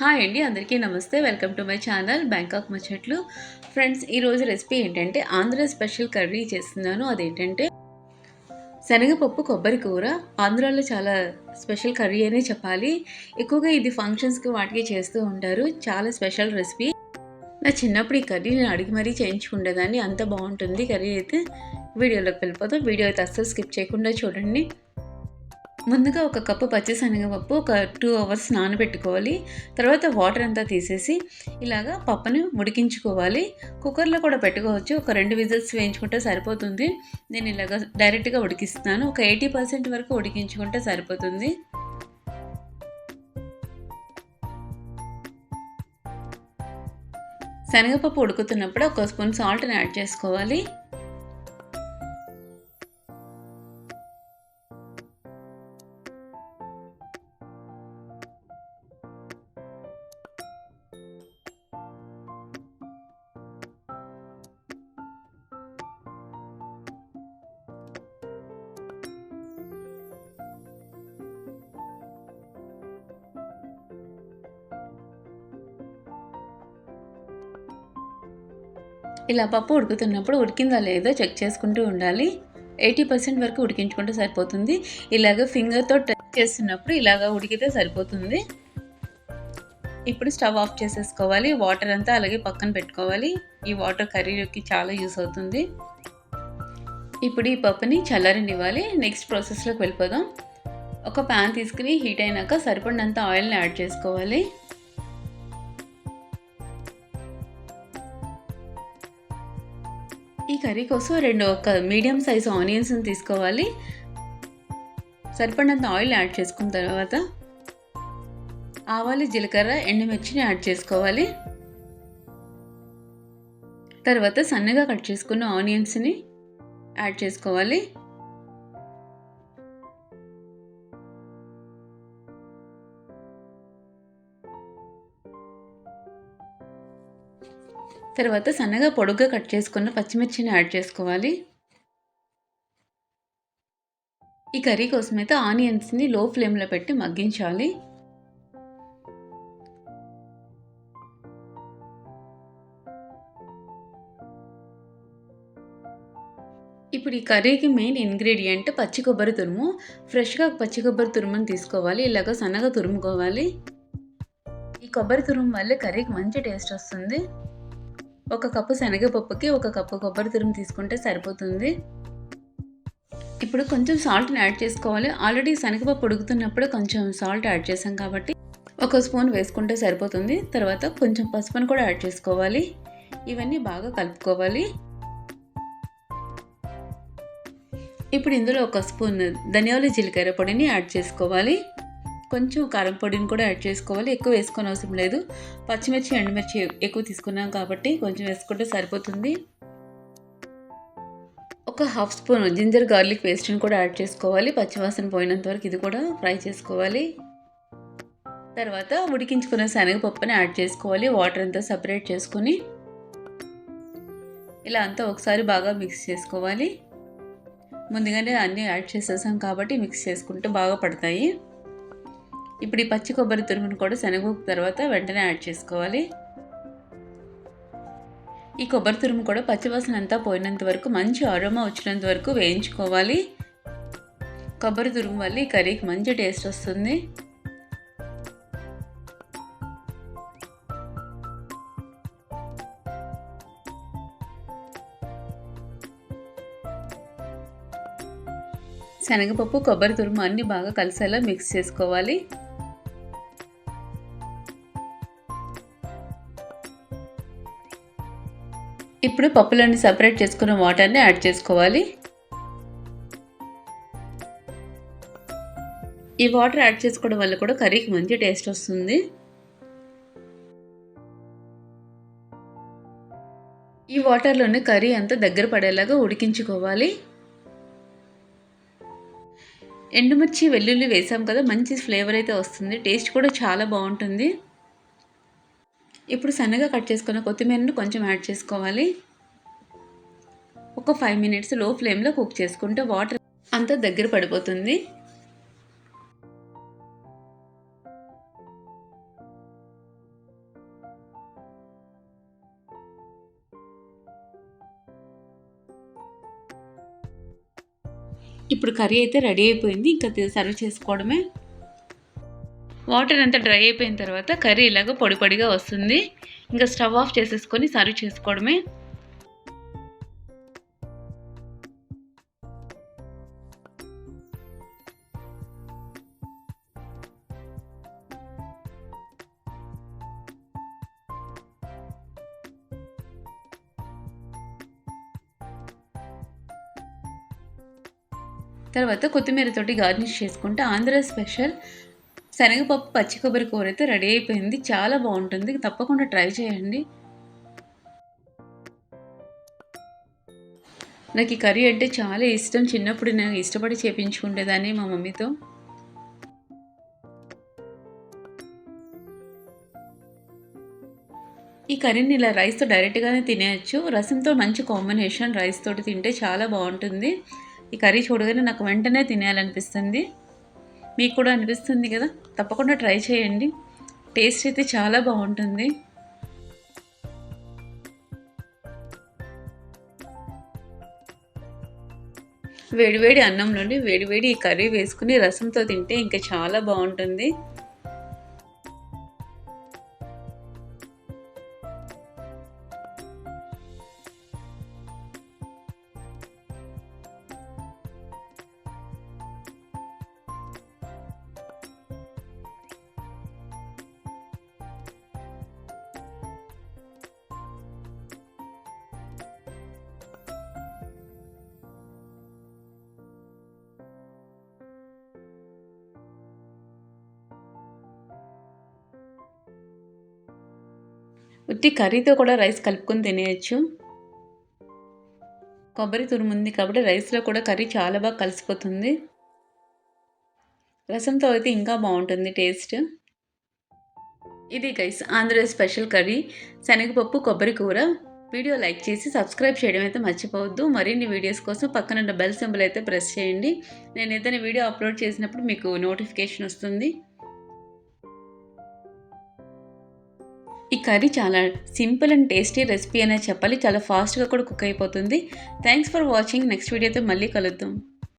Hi అండి అందరికీ నమస్తే. Welcome to my channel Bangkok ముచ్చట్లు. ఫ్రెండ్స్ ఈరోజు రెసిపీ ఏంటంటే ఆంధ్ర స్పెషల్ కర్రీ చేస్తున్నాను. అదేంటంటే శనగపప్పు కొబ్బరి కూర. ఆంధ్రాలో చాలా స్పెషల్ కర్రీ అనే చెప్పాలి. ఎక్కువగా ఇది ఫంక్షన్స్కి వాటికి చేస్తూ ఉంటారు. చాలా స్పెషల్ రెసిపీ. నా చిన్నప్పుడు ఈ కర్రీ నేను అడిగి మరీ చేయించుకుండేదాన్ని అంత బాగుంటుంది కర్రీ అయితే. వీడియోలోకి వెళ్ళిపోతాం వీడియో అయితే అస్సలు స్కిప్ చేయకుండా చూడండి. ముందుగా ఒక కప్పు పచ్చిశనగపప్పు ఒక టూ అవర్స్ నానబెట్టుకోవాలి. తర్వాత వాటర్ అంతా తీసేసి ఇలాగా పప్పుని ఉడికించుకోవాలి. కుక్కర్లో కూడా పెట్టుకోవచ్చు. ఒక రెండు విజిల్స్ వేయించుకుంటే సరిపోతుంది. నేను ఇలాగ డైరెక్ట్గా ఉడికిస్తున్నాను ఒక ఎయిటీ పర్సెంట్ వరకు ఉడికించుకుంటే సరిపోతుంది. శనగపప్పు ఉడుకుతున్నప్పుడు ఒక స్పూన్ సాల్ట్ని యాడ్ చేసుకోవాలి. ఇలా పప్పు ఉడుకుతున్నప్పుడు ఉడికిందా లేదో చెక్ చేసుకుంటూ ఉండాలి. ఎయిటీ పర్సెంట్ వరకు ఉడికించుకుంటే సరిపోతుంది. ఇలాగ ఫింగర్తో టచ్ చేస్తున్నప్పుడు ఇలాగ ఉడికితే సరిపోతుంది. ఇప్పుడు స్టవ్ ఆఫ్ చేసేసుకోవాలి. వాటర్ అంతా అలాగే పక్కన పెట్టుకోవాలి. ఈ వాటర్ కర్రీలోకి చాలా యూస్ అవుతుంది. ఇప్పుడు ఈ పప్పుని చల్లారనివ్వాలి. నెక్స్ట్ ప్రాసెస్లోకి వెళ్ళిపోదాం. ఒక ప్యాన్ తీసుకుని హీట్ అయినాక సరిపడినంత ఆయిల్ని యాడ్ చేసుకోవాలి. ఈ కర్రీ కోసం రెండు ఒక మీడియం సైజ్ ఆనియన్స్ని తీసుకోవాలి. సరిపడినంత ఆయిల్ యాడ్ చేసుకున్న తర్వాత ఆవాలు జీలకర్ర ఎండుమిర్చిని యాడ్ చేసుకోవాలి. తర్వాత సన్నగా కట్ చేసుకున్న ఆనియన్స్ని యాడ్ చేసుకోవాలి. తర్వాత సన్నగా పొడుగ్గా కట్ చేసుకున్న పచ్చిమిర్చిని యాడ్ చేసుకోవాలి. ఈ కర్రీ కోసం అయితే ఆనియన్స్ని లో ఫ్లేమ్లో పెట్టి మగ్గించాలి. ఇప్పుడు ఈ కర్రీకి మెయిన్ ఇంగ్రీడియంట్ పచ్చి కొబ్బరి తురుము. ఫ్రెష్గా పచ్చి కొబ్బరి తురుముని తీసుకోవాలి. ఇలాగ సన్నగా తురుముకోవాలి. ఈ కొబ్బరి తురుము వల్ల కర్రీకి మంచి టేస్ట్ వస్తుంది. ఒక కప్పు శనగపప్పుకి ఒక కప్పు కొబ్బరి తురుము తీసుకుంటే సరిపోతుంది. ఇప్పుడు కొంచెం సాల్ట్ని యాడ్ చేసుకోవాలి. ఆల్రెడీ శనగపప్పు ఉడుకుతున్నప్పుడు కొంచెం సాల్ట్ యాడ్ చేసాం కాబట్టి ఒక స్పూన్ వేసుకుంటే సరిపోతుంది. తర్వాత కొంచెం పసుపును కూడా యాడ్ చేసుకోవాలి. ఇవన్నీ బాగా కలుపుకోవాలి. ఇప్పుడు ఇందులో ఒక స్పూన్ ధనియాల జీలకర్ర పొడిని యాడ్ చేసుకోవాలి. కొంచెం కారం పొడిని కూడా యాడ్ చేసుకోవాలి. ఎక్కువ వేసుకొని అవసరం లేదు. పచ్చిమిర్చి ఎండుమిర్చి ఎక్కువ తీసుకున్నాం కాబట్టి కొంచెం వేసుకుంటే సరిపోతుంది. ఒక హాఫ్ స్పూన్ జింజర్ గార్లిక్ పేస్ట్ని కూడా యాడ్ చేసుకోవాలి. పచ్చివాసన పోయినంత వరకు ఇది కూడా ఫ్రై చేసుకోవాలి. తర్వాత ఉడికించుకున్న శనగపప్పుని యాడ్ చేసుకోవాలి. వాటర్ అంతా సపరేట్ చేసుకొని ఇలా అంతా ఒకసారి బాగా మిక్స్ చేసుకోవాలి. ముందుగానే అన్నీ యాడ్ చేసేసాం కాబట్టి మిక్స్ చేసుకుంటే బాగా పడతాయి. ఇప్పుడు ఈ పచ్చి కొబ్బరి తురుమును కూడా శనగపప్పు తర్వాత వెంటనే యాడ్ చేసుకోవాలి. ఈ కొబ్బరి తురుము కూడా పచ్చివాసన అంతా పోయినంత వరకు మంచి అరోమా వచ్చినంత వరకు వేయించుకోవాలి. కొబ్బరి తురుము వల్ల ఈ కర్రీకి మంచి టేస్ట్ వస్తుంది. శనగపప్పు కొబ్బరి తురుము అన్నీ బాగా కలిసేలా మిక్స్ చేసుకోవాలి. ఇప్పుడు పప్పులన్నీ సపరేట్ చేసుకున్న వాటర్ని యాడ్ చేసుకోవాలి. ఈ వాటర్ యాడ్ చేసుకోవడం వల్ల కూడా కర్రీకి మంచి టేస్ట్ వస్తుంది. ఈ వాటర్లోనే కర్రీ అంతా దగ్గర పడేలాగా ఉడికించుకోవాలి. ఎండుమిర్చి వెల్లుల్లి వేసాం కదా మంచి ఫ్లేవర్ అయితే వస్తుంది. టేస్ట్ కూడా చాలా బాగుంటుంది. ఇప్పుడు సన్నగా కట్ చేసుకున్న కొత్తిమీరను కొంచెం యాడ్ చేసుకోవాలి. ఒక ఫైవ్ మినిట్స్లో ఫ్లేమ్లో కుక్ చేసుకుంటే వాటర్ అంత దగ్గర పడిపోతుంది. ఇప్పుడు కర్రీ అయితే రెడీ అయిపోయింది. ఇంకా సర్వ్ చేసుకోవడమే. వాటర్ అంతా డ్రై అయిపోయిన తర్వాత కర్రీ ఇలాగ పొడి పొడిగా వస్తుంది. ఇంకా స్టవ్ ఆఫ్ చేసేసుకొని సర్వ్ చేసుకోవడమే. తర్వాత కొత్తిమీరతోటి గార్నిష్ చేసుకుంటే ఆంధ్ర స్పెషల్ శనగపప్పు పచ్చి కొబ్బరి కూర అయితే రెడీ అయిపోయింది. చాలా బాగుంటుంది. తప్పకుండా ట్రై చేయండి. నాకు ఈ కర్రీ అంటే చాలా ఇష్టం. చిన్నప్పుడు నేను ఇష్టపడి చేపించుకునేదాన్ని మా మమ్మీతో. ఈ కర్రీని ఇలా రైస్తో డైరెక్ట్గానే తినేయచ్చు. రసంతో మంచి కాంబినేషన్ రైస్ తోటి తింటే చాలా బాగుంటుంది. ఈ కర్రీ చూడగానే నాకు వెంటనే తినేయాలనిపిస్తుంది. మీకు కూడా అనిపిస్తుంది కదా? తప్పకుండా ట్రై చేయండి. టేస్ట్ అయితే చాలా బాగుంటుంది. వేడివేడి అన్నంలోని వేడివేడి ఈ కర్రీ వేసుకుని రసంతో తింటే ఇంకా చాలా బాగుంటుంది. ఉత్తి కర్రీతో కూడా రైస్ కలుపుకొని తినేయచ్చు. కొబ్బరి తురుము ఉంది కాబట్టి రైస్లో కూడా కర్రీ చాలా బాగా కలిసిపోతుంది. రసంతో అయితే ఇంకా బాగుంటుంది టేస్ట్. ఇది గైస్ ఆంధ్ర స్పెషల్ కర్రీ. శనగపప్పు కొబ్బరి కూర. వీడియో లైక్ చేసి సబ్స్క్రైబ్ చేయడం అయితే మర్చిపోవద్దు. మరిన్ని వీడియోస్ కోసం పక్కన ఉన్న బెల్ సింబల్ అయితే ప్రెస్ చేయండి. నేను ఏదైనా వీడియో అప్లోడ్ చేసినప్పుడు మీకు నోటిఫికేషన్ వస్తుంది. ఈ కర్రీ చాలా సింపుల్ అండ్ టేస్టీ రెసిపీ అనే చెప్పాలి. చాలా ఫాస్ట్గా కూడా కుక్ అయిపోతుంది. థ్యాంక్స్ ఫర్ వాచింగ్ నెక్స్ట్ వీడియోతో మళ్ళీ కలుద్దాం.